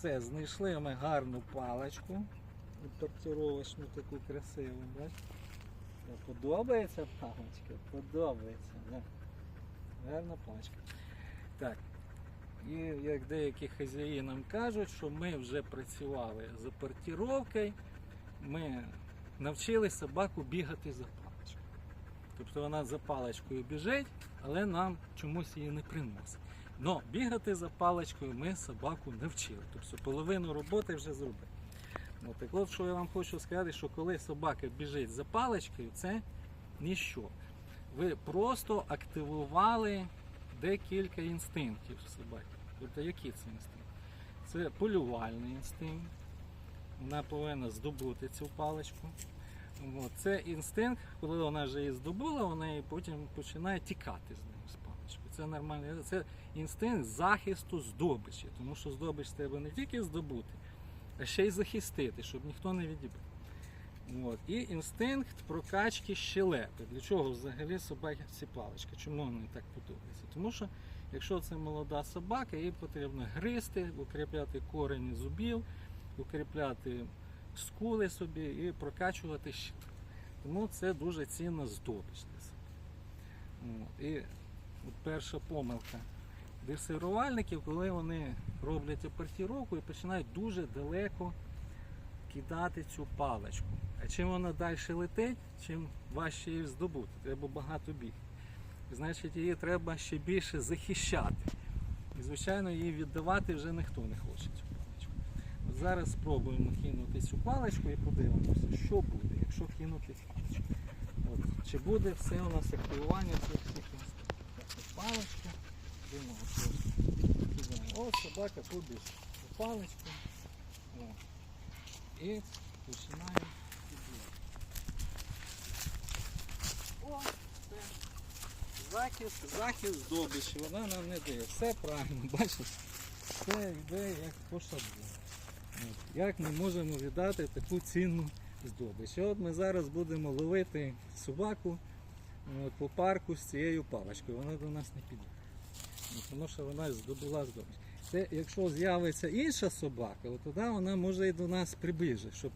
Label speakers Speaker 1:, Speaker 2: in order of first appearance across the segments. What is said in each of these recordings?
Speaker 1: Все, знайшли ми гарну паличку. Відпрацьовочну таку красиву, бачите? Подобається паличка? Подобається, да. Гарна паличка. Так. І як деякі хазяї нам кажуть, що ми вже працювали з апортіровкою, ми навчили собаку бігати за паличкою. Тобто вона за паличкою біжить, але нам чомусь її не приносить. Но бігати за паличкою ми собаку навчили. Тобто половину роботи вже зробили. От, так от, що я вам хочу сказати, що коли собака біжить за паличкою, це ніщо. Ви просто активували декілька інстинктів собаки. Тобто, які це інстинкти? Це полювальний інстинкт. Вона повинна здобути цю паличку. Це інстинкт, коли вона вже її здобула, вона її потім починає тікати з нею. Це нормально. Це інстинкт захисту здобичі, тому що здобич треба не тільки здобути, а ще й захистити, щоб ніхто не відібрав. От. І інстинкт прокачки щелепи. Для чого взагалі собаки ці палички? Чому вони так подобаються? Тому що якщо це молода собака, їй потрібно гризти, укріпляти корені зубів, укріпляти скули собі і прокачувати щелепу. Тому це дуже цінна здобич. От. І перша помилка дресирувальників, коли вони роблять апортіровку і починають дуже далеко кидати цю паличку. А чим вона далі летить, чим важче її здобути. Треба багато бігти. Значить, її треба ще більше захищати. І, звичайно, її віддавати вже ніхто не хоче цю паличку. От зараз спробуємо кинути цю паличку і подивимося, що буде, якщо кинути паличку. Чи буде все у нас активування. Так, от паличка. Думаю, що. О, собака побіжить. Паличку. О. І починаємо. О, все. Захист, захист здобичі, вона нам не дає. Все правильно, бачите? Все йде як по. Як ми можемо віддати таку цінну здобич? От ми зараз будемо ловити собаку от, по парку з цією паличкою. Вона до нас не піде. Ну, Тому що вона здобула здобич. Це якщо з'явиться інша собака, от тоді вона може і до нас приближити, щоб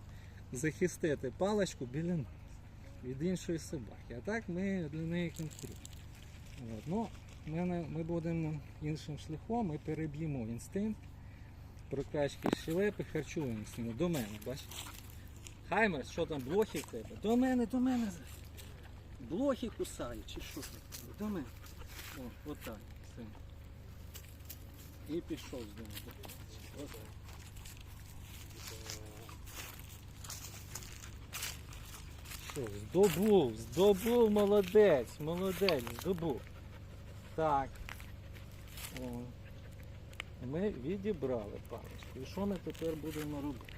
Speaker 1: захистити паличку біля нас від іншої собаки. А так ми для неї конкуруємо. Ну, ми, ми будемо іншим шляхом, ми переб'ємо інстинкт прокачки щелепи, харчовий інстинкт. До мене, бачиш? Хаймер, що там, блохи в тебе? До мене, до мене. Блохи кусають, чи що? там? До мене. О, отак. Все. І пішов з ними. Отак. Що, здобув, здобув, молодець, молодець, здобув. Так. О. Ми відібрали паличку. І що ми тепер будемо робити?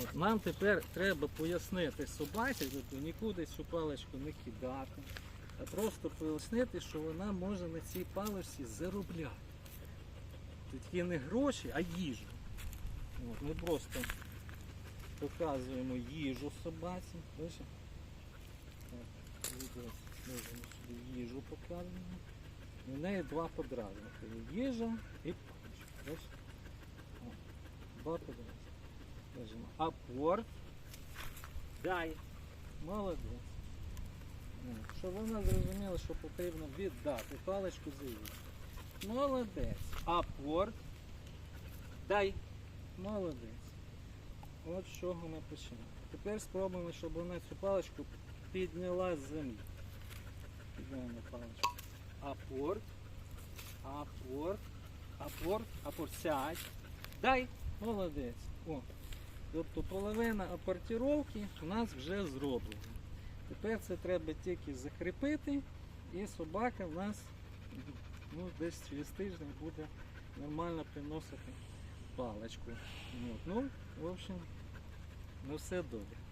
Speaker 1: От, нам тепер треба пояснити собаці, тобто нікуди цю паличку не кидати, а просто пояснити, що вона може на цій паличці заробляти. Такі не гроші, а їжу. От, ми просто показуємо їжу собаці. Можемо собі їжу показуємо. У неї два подразники. Їжа і паличка. Два подразники. Кажемо, апорт. Дай. Молодець. Щоб вона зрозуміла, що потрібно віддати паличку за. Молодець. Апорт. Дай. Молодець. От з чого ми починаємо. Тепер спробуємо, щоб вона цю паличку підняла з землі. Підняємо паличку. Апорт. Апорт. Апорт. Апорт. Сядь. Дай. Молодець. О. Тобто половина апортіровки у нас вже зроблена. Тепер це треба тільки закріпити і собака в нас ну, десь через тиждень буде нормально приносити паличку. Ну, в общем, ну все добре.